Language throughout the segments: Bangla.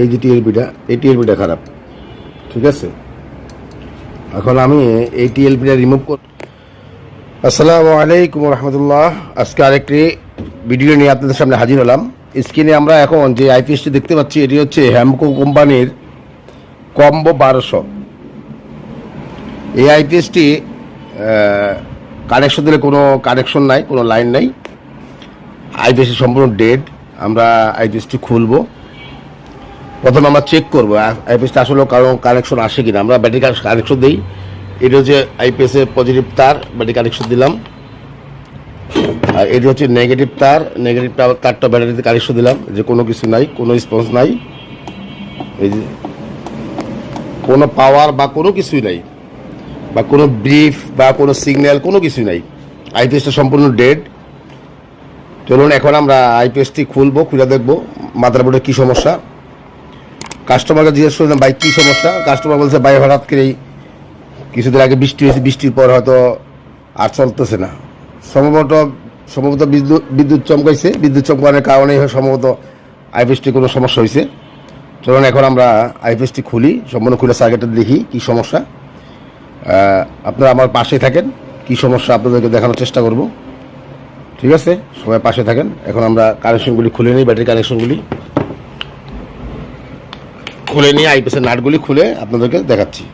এই যে টিএলপিটা এই টিএলপিটা খারাপ। ঠিক আছে? এখন আমি এই টিএলপিটা রিমুভ কর আসসালামু আলাইকুম রহমতুল্লাহ আজকে আরেকটি ভিডিও নিয়ে আপনাদের সামনে হাজির হলাম। স্ক্রিনে আমরা এখন যে আইপিএসটি দেখতে পাচ্ছি, এটি হচ্ছে হ্যামকো কোম্পানির কম্বো বারোশো। এই আইপিএসটি কানেকশন দিলে কোনো কানেকশন নাই, কোনো লাইন নাই। আইপিএসটি সম্পূর্ণ ডেড আমরা আইপিএসটি খুলবো। প্রথমে আমরা চেক করব আইপিএসটা আসলে কারও কানেকশন আসে কিনা। আমরা ব্যাটারি কানেকশন দিই। এটা হচ্ছে আইপিএস এর পজিটিভ তার ব্যাটারি কানেকশন দিলাম। আর এটা হচ্ছে নেগেটিভ তার নেগেটিভ তারটা ব্যাটারিতে কানেকশন দিলাম। যে কোনো কিছু নাই, কোনো রেসপন্স নাই। এই যে, কোনো পাওয়ার বা কোনো কিছুই নাই। বা কোনো ব্রিফ বা কোনো সিগন্যাল কোনো কিছুই নাই। আইপিএসটা সম্পূর্ণ ডেড চলুন, এখন আমরা আইপিএসটি খুলবো, খুলে দেখব মাদারবোর্ডের কী সমস্যা। কাস্টমারকে জিজ্ঞেস করলাম, ভাই, কী সমস্যা? কাস্টমার বলছে, ভাই, হঠাৎ করেই কিছুদিন আগে বৃষ্টি হয়েছে, বৃষ্টির পর হয়তো আর চলতেছে না। সম্ভবত সম্ভবত বিদ্যুৎ বিদ্যুৎ চমকাইছে। বিদ্যুৎ চমকানোর কারণে সম্ভবত আইপিএসটি কোনো সমস্যা হয়েছে। চলুন, এখন আমরা আইপিএসটি খুলি, সম্পূর্ণ খুলে সার্কিটটা দেখি কী সমস্যা। আপনারা আমার পাশে থাকেন, কী সমস্যা আপনাদেরকে দেখানোর চেষ্টা করব। ঠিক আছে? সবাই পাশে থাকেন। এখন আমরা কানেকশনগুলি খুলে নিই ব্যাটারি কানেকশনগুলি খুলে নিয়ে আইপিএসের নাটগুলি খুলে আপনাদেরকে দেখাচ্ছি।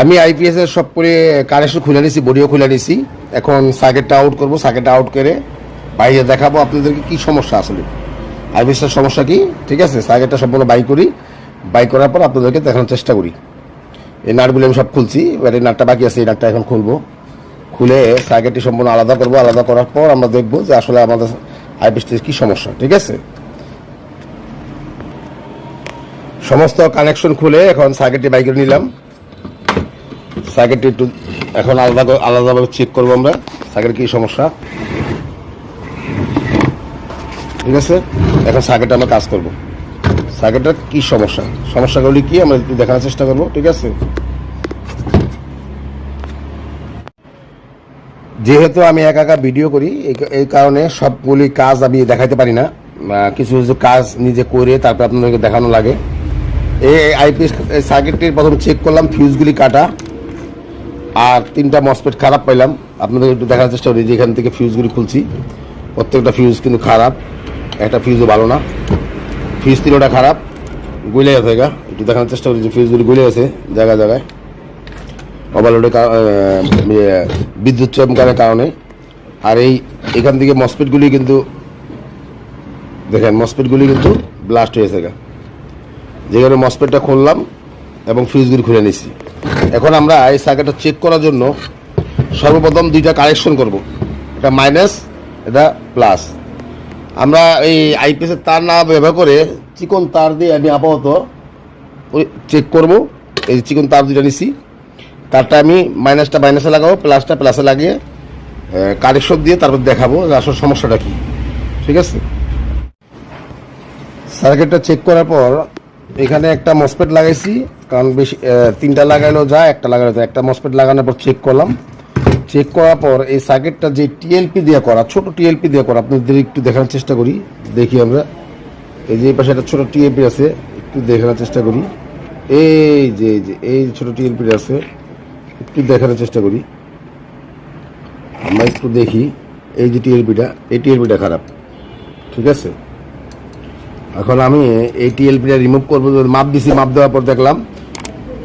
আমি আইপিএস এর সব করে কানেকশন খুলে নিয়েছি বডিও খুলে নিয়েছি। এখন সার্কিটটা আউট করব সার্কিটটা আউট করে বাইরে দেখাবো আপনাদেরকে কি সমস্যা আসলে। আইপিএস এর সমস্যা কি? ঠিক আছে সার্কিটটা সম্পূর্ণ বাই করি। বাই করার পর আপনাদেরকে দেখানোর চেষ্টা করি। এই নাটগুলি আমি সব খুলছি, এবার এই নাটটা বাকি আছে, এই নাটটা এখন খুলবো। খুলে সার্কিটটি সম্পূর্ণ আলাদা করব, আলাদা করার পর আমরা দেখব যে আসলে আমাদের আইপিএসটির কি সমস্যা, ঠিক আছে? সমস্ত কানেকশন খুলে এখন সার্কিটটি বাইকে নিলাম। সার্কিটটি একটু এখন আলাদা আলাদাভাবে চেক করব আমরা। সার্কিট কি সমস্যা? ঠিক আছে? এখন সার্কিটে আমরা কাজ করব। সার্কিটটার কি সমস্যা? সমস্যাগুলি কি? আমরা একটু দেখানোর চেষ্টা করব, ঠিক আছে? যেহেতু আমি একা একা ভিডিও করি, এই- কারণে সবগুলি কাজ আমি দেখাইতে পারি না। কিছু কিছু কাজ নিজে করে তারপর আপনাদেরকে দেখানো লাগে। এই আইপিএস সার্কিটটির প্রথম চেক করলাম ফিউজগুলি কাটা আর তিনটা মসপেট খারাপ পাইলাম। আপনাদের একটু দেখার চেষ্টা করি যে এখান থেকে ফিউজগুলি খুলছি। প্রত্যেকটা ফিউজ কিন্তু খারাপ একটা ফিউজও ভালো না। ফিউজ তিনটা খারাপ গুলে আছে গা। একটু দেখানোর চেষ্টা করি যে ফিউজগুলি গুলে আছে জায়গায় জায়গায়। ওভারলোডের ইয়ে, বিদ্যুৎ চমকানোর কারণে। আর এই এখান থেকে মসপেটগুলি কিন্তু দেখেন মসপেটগুলি কিন্তু ব্লাস্ট হয়েছে গা। যেখানে মসপেটটা খুললাম এবং ফিউজগুলি খুলে নিছি এখন আমরা এই সার্কিটটা চেক করার জন্য সর্বপ্রথম দুইটা কারেকশন করব। এটা মাইনাস এটা প্লাস আমরা এই আইপিএসের তার না ব্যবহার করে চিকন তার দিয়ে আমি আপাতত চেক করব। এই চিকন তার দুইটা নিছি। তারটা আমি মাইনাসটা মাইনাসে লাগাবো প্লাসটা প্লাসে লাগিয়ে কারেকশন দিয়ে তারপর দেখাবো আসল সমস্যাটা কী। ঠিক আছে? সার্কিটটা চেক করার পর এখানে একটা মসপেট লাগাইছি, কারণ বেশি তিনটা লাগাইলেও যায়, একটা লাগাইলেও যায়। একটা মসপেট লাগানোর পর চেক করলাম। চেক করার পর এই সার্কিটটা যে টিএলপি দিয়ে করা, ছোট টিএলপি দিয়ে করা আপনাদের একটু দেখানোর চেষ্টা করি, দেখি আমরা। এই যে পাশে একটা ছোট টিএলপি আছে, একটু দেখানোর চেষ্টা করি। এই যে এই যে, এই ছোট টিএলপি আছে, একটু দেখানোর চেষ্টা করি। আমরা একটু দেখি, এই যে টিএলপিটা এই টিএলপিটা খারাপ, ঠিক আছে? এখন আমি এই টিএলপিটা রিমুভ করব মাপ দিছি, মাপ দেওয়ার পর দেখলাম,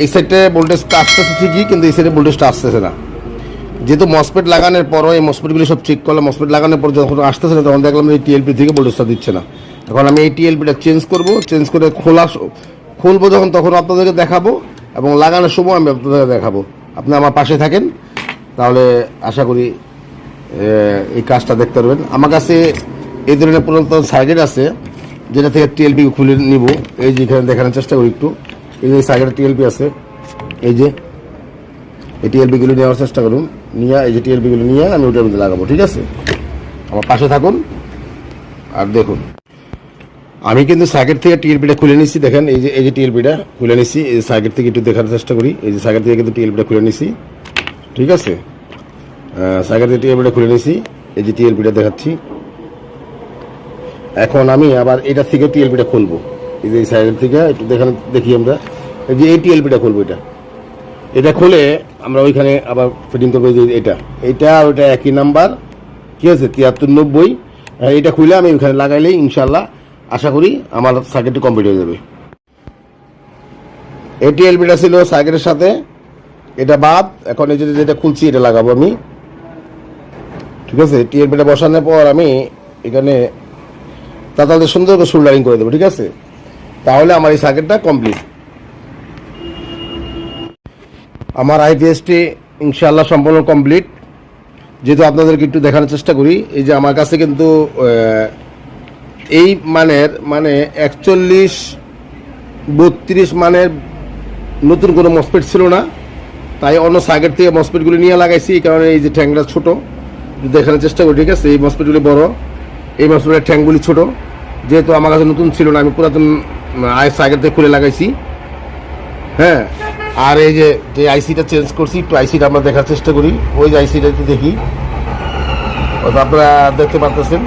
এই সাইডে ভোল্টেজটা আসতেছে ঠিকই, কিন্তু এই সাইডে ভোল্টেজটা আসতেছে না। যেহেতু মসপেট লাগানোর পরও এই মসপেটগুলি সব চেক করলাম মসপেট লাগানোর পর যখন আসতেছে না, তখন দেখলাম এই টিএলপি থেকে ভোল্টেজটা দিচ্ছে না। এখন আমি এই টিএলপিটা চেঞ্জ করব চেঞ্জ করে খোলা খুলবো যখন, তখন আপনাদেরকে দেখাবো, এবং লাগানোর সময় আমি আপনাদেরকে দেখাবো। আপনি আমার পাশে থাকেন, তাহলে আশা করি এই কাজটা দেখতে পারবেন। আমার কাছে এই ধরনের পুরাতন সার্কিট আছে। যেটা থেকে টিএলপি খুলে নিব, এই যে এখানে দেখানোর চেষ্টা করি একটু। এই যে সার্কিটের টিএলপি আছে, এই যে এই টিএলপিগুলো নেওয়ার চেষ্টা করুন। নিয়ে, এই যে টিএলপিগুলো নিয়ে আমি ওটার মধ্যে লাগাবো, ঠিক আছে? আমার পাশে থাকুন আর দেখুন। আমি কিন্তু সার্কিট থেকে টিএলপিটা খুলে নিচ্ছি দেখেন, এই যে এই যে টিএলপিটা খুলে নিচ্ছি এই সার্কিট থেকে একটু দেখার চেষ্টা করি। এই যে সার্কিট থেকে কিন্তু টিএলপিটা খুলে নিচ্ছি ঠিক আছে? সার্কিট থেকে টিএলপিটা খুলে নিচ্ছি এই যে টিএলপিটা দেখাচ্ছি। এখন আমি আবার এটা থেকে টিএলপিটা খুলবো। এই যে এই সাইডের থেকে একটু দেখানো দেখি আমরা। যে এই টিএলপিটা খুলবো এটা। এটা খুলে আমরা ওইখানে আবার ফিটিং করব যে এটা। এটা ওইটা একই নাম্বার ঠিক আছে? তিয়াত্তর নব্বই। হ্যাঁ, এটা খুলে আমি ওইখানে লাগাইলেই ইনশাল্লাহ আশা করি আমার সার্কিটটি কমপ্লিট হয়ে যাবে। এই টিএলপিটা ছিল সার্কিটের সাথে। এটা বাদ। এখন এই যে যেটা খুলছি এটা লাগাবো আমি। ঠিক আছে? টিএলপিটা বসানোর পর আমি এখানে তাহলে সুন্দর করে সোল্ডারিং করে দেবো, ঠিক আছে? তাহলে আমার এই সার্কিটটা কমপ্লিট আমার আইপিএসটি ইনশাআল্লাহ সম্পূর্ণ কমপ্লিট যেহেতু আপনাদেরকে একটু দেখানোর চেষ্টা করি, এই যে আমার কাছে কিন্তু এই মানের মানে একচল্লিশ, বত্রিশ মানের নতুন কোনো মসপেট ছিল না। তাই অন্য সার্কিট থেকে মসপেটগুলি নিয়ে লাগাইছি, এই কারণে এই যে ট্যাঙ্কটা ছোটো। দেখানোর চেষ্টা করি, ঠিক আছে? এই মসপেটগুলি বড়। এই মসপেটের ট্যাঙ্কগুলি ছোট। যেহেতু আমার কাছে নতুন ছিল না, আমি পুরাতন আয় সার্কিট থেকে খুলে লাগাইছি। হ্যাঁ আর এই যে যে আইসিটা চেঞ্জ করছি, একটু আইসিটা আমরা দেখার চেষ্টা করি। ওই যে আইসিটা একটু দেখি। আপনারা দেখতে পারতেছেন।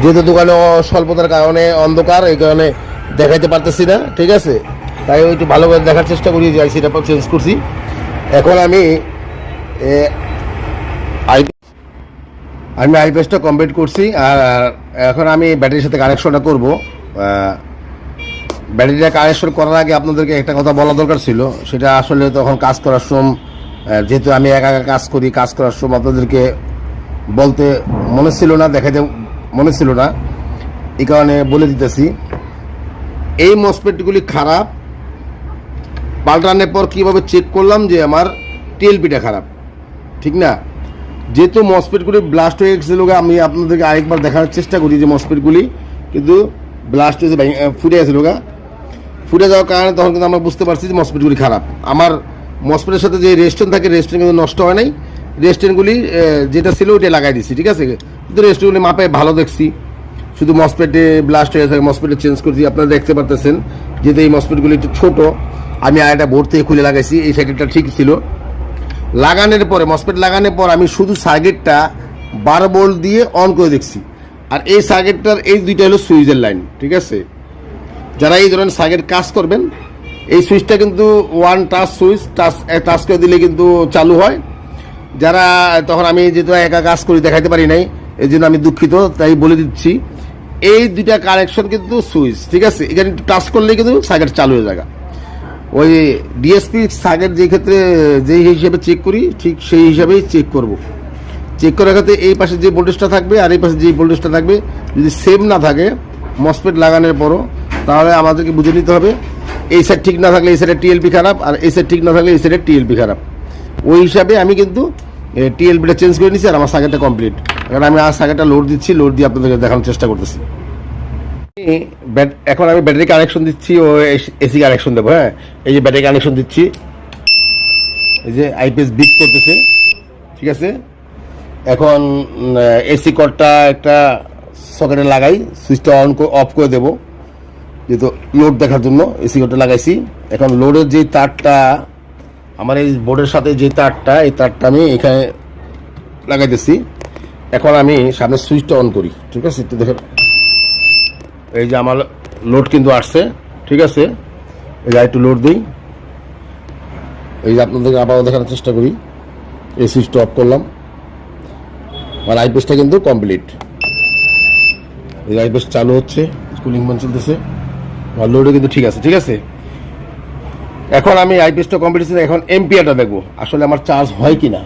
যেহেতু দোকানে স্বল্পতার কারণে অন্ধকার, এই কারণে দেখাইতে পারতেছি না, ঠিক আছে? তাই একটু ভালো করে দেখার চেষ্টা করি যে আইসিটা চেঞ্জ করছি। এখন আমি আমি আইপিএসটা কমপ্লিট করছি, আর এখন আমি ব্যাটারির সাথে কানেকশনটা করব। ব্যাটারিটা কানেকশন করার আগে আপনাদেরকে একটা কথা বলা দরকার ছিল, সেটা আসলে তখন কাজ করার সময় যেহেতু আমি একা একা কাজ করি, কাজ করার সময় আপনাদেরকে বলতে মনে ছিল না, দেখাতে মনে ছিল না, এই কারণে বলে দিতেছি। এই মসপেটগুলি খারাপ, পাল্টানোর পর কীভাবে চেক করলাম যে আমার টিএলপিটা খারাপ, ঠিক না? যেহেতু মসপেটগুলি ব্লাস্ট হয়ে গেছিল আমি আপনাদেরকে আরেকবার দেখার চেষ্টা করি যে মসপেটগুলি কিন্তু ব্লাস্ট হয়েছে ফুটে গেছিল ফুটে যাওয়ার কারণে তখন কিন্তু আমরা বুঝতে পারছি যে মসপেটগুলি খারাপ। আমার মসপেটের সাথে যে রেস্টুরেন্ট থাকে রেস্টুরেন্ট কিন্তু নষ্ট হয় নাই। রেস্টুরেন্টগুলি যেটা ছিল ওইটা লাগাই দিচ্ছি ঠিক আছে? কিন্তু রেস্টুরেন্টগুলি মাপে ভালো দেখছি। শুধু মসপেটে ব্লাস্ট হয়ে থাকে মসপেটে চেঞ্জ করছি, আপনারা দেখতে পারতেছেন। যেহেতু এই মসপেটগুলি একটু ছোট, আমি একটা বোর্ড থেকে খুলে লাগাইছি, এই সাইকেলটা ঠিক ছিল। লাগানোর পরে মসপেট লাগানোর পর আমি শুধু সার্কিটটা বারো বোল্ট দিয়ে অন করে দেখছি। আর এই সার্কিটটার এই দুইটা হলো সুইচের লাইন ঠিক আছে? যারা এই ধরনের সার্কিট কাজ করবেন, এই সুইচটা কিন্তু one touch switch touch touch করে দিলে কিন্তু চালু হয়। যারা, তখন আমি যেহেতু একা কাজ করি, দেখাইতে পারি নাই, এই জন্য আমি দুঃখিত, তাই বলে দিচ্ছি। এই দুইটা কানেকশন কিন্তু সুইচ, ঠিক আছে? এখানে টাচ করলে কিন্তু সার্কিট চালু হয়ে যায়। ওই ডিএসপি সার্কিট যে ক্ষেত্রে যেই হিসেবে চেক করি, ঠিক সেই হিসাবেই চেক করব। চেক করার ক্ষেত্রে এই পাশে যে ভোল্টেজটা থাকবে আর এই পাশে যে ভোল্টেজটা থাকবে, যদি সেম না থাকে মসপেট লাগানোর পরও, তাহলে আমাদেরকে বুঝে নিতে হবে, এই সাইড ঠিক না থাকলে এই সাইডের টিএলপি খারাপ, আর এই সাইড ঠিক না থাকলে এই সাইডের টিএলপি খারাপ। ওই হিসাবে আমি কিন্তু টিএলপিটা চেঞ্জ করে নিচ্ছি আর আমার সার্কিটটা কমপ্লিট কারণ আমি আর সার্কিটটা লোড দিচ্ছি লোড দিয়ে আপনাদেরকে দেখানোর চেষ্টা করতেছি। এখন আমি ব্যাটারি কানেকশন দিচ্ছি, ও এসি কানেকশন দেবো হ্যাঁ? এই যে ব্যাটারি কানেকশন দিচ্ছি। এই যে আইপিএস বিক করতেছে, ঠিক আছে? এখন এসি কর্ডটা একটা সকেটে লাগাই সুইচটা অন অফ করে দেবো, যেহেতু লোড দেখার জন্য এসি কর্ডটা লাগাইছি। এখন লোডের যে তারটা, আমার এই বোর্ডের সাথে যে তারটা, এই তারটা আমি এখানে লাগাইতেছি। এখন আমি সামনে সুইচটা অন করি, ঠিক আছে? একটু দেখে এই যে আমার লোড কিন্তু আসছে, ঠিক আছে? এই যে একটু লোড দিই। এই যে আপনাদেরকে আবারও দেখানোর চেষ্টা করি। এই সুইচটা অফ করলাম। আমার আইপিএসটা কিন্তু কমপ্লিট এই আইপিএস চালু হচ্ছে কুলিং মান চলতেছে। আর লোডও কিন্তু ঠিক আছে ঠিক আছে? এখন আমি আইপিএসটা কমপ্লিট হচ্ছে, এখন এমপিআরটা দেখব, আসলে আমার চার্জ হয় কি না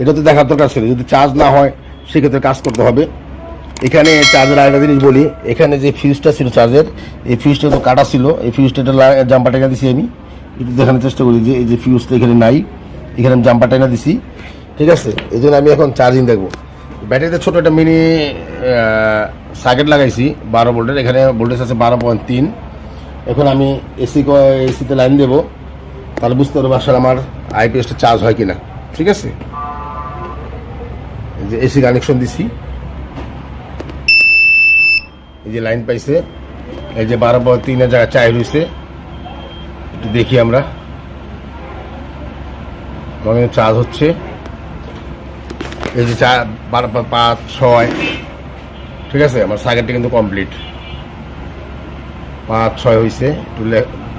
এটা তো দেখার দরকার ছিল, যদি চার্জ না হয়, সেক্ষেত্রে কাজ করতে হবে। এখানে চার্জের আরেকটা জিনিস বলি, এখানে যে ফিউজটা ছিল চার্জের এই ফিউজটা তো কাটা ছিল, এই ফিউজটা জাম্পার টেকা দিছি আমি। একটু দেখানোর চেষ্টা করি যে এই যে ফিউজটা এখানে নাই, এখানে আমি জাম্পার টেনা দিছি। ঠিক আছে? এই জন্য আমি এখন চার্জিং দেখব। ব্যাটারিতে ছোটো একটা মিনি সার্কিট লাগাইছি, বারো ভোল্টের এখানে ভোল্টেজ আছে বারো পয়েন্ট তিন। এখন আমি এসি এসিতে লাইন দেবো। তাহলে বুঝতে পারব আসলে আমার আইপিএসটা চার্জ হয় কিনা। ঠিক আছে? যে এসি কানেকশন দিছি। এই যে লাইন পাইছে, এই যে বারো পয়েন্ট তিনের জায়গায় চাই রয়েছে একটু দেখি আমরা। মানে চার্জ হচ্ছে। এই যে চার, বারো পাঁচ, ছয়। ঠিক আছে? আমার সার্কিটটা কিন্তু কমপ্লিট। পাঁচ, ছয় হয়েছে একটু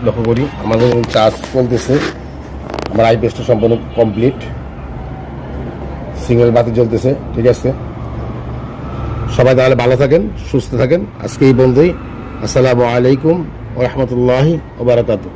লক্ষ্য করি। আমাদের চার্জ চলতেছে। আমার আইপিএসটা সম্পূর্ণ কমপ্লিট। সিঙ্গেল বাতি জ্বলতেছে। ঠিক আছে? সবাই তাহলে ভালো থাকেন সুস্থ থাকেন। আজকে এই বন্ধুই। আসসালামু আলাইকুম ওরহমতুল্লাহি ওবরাকাতু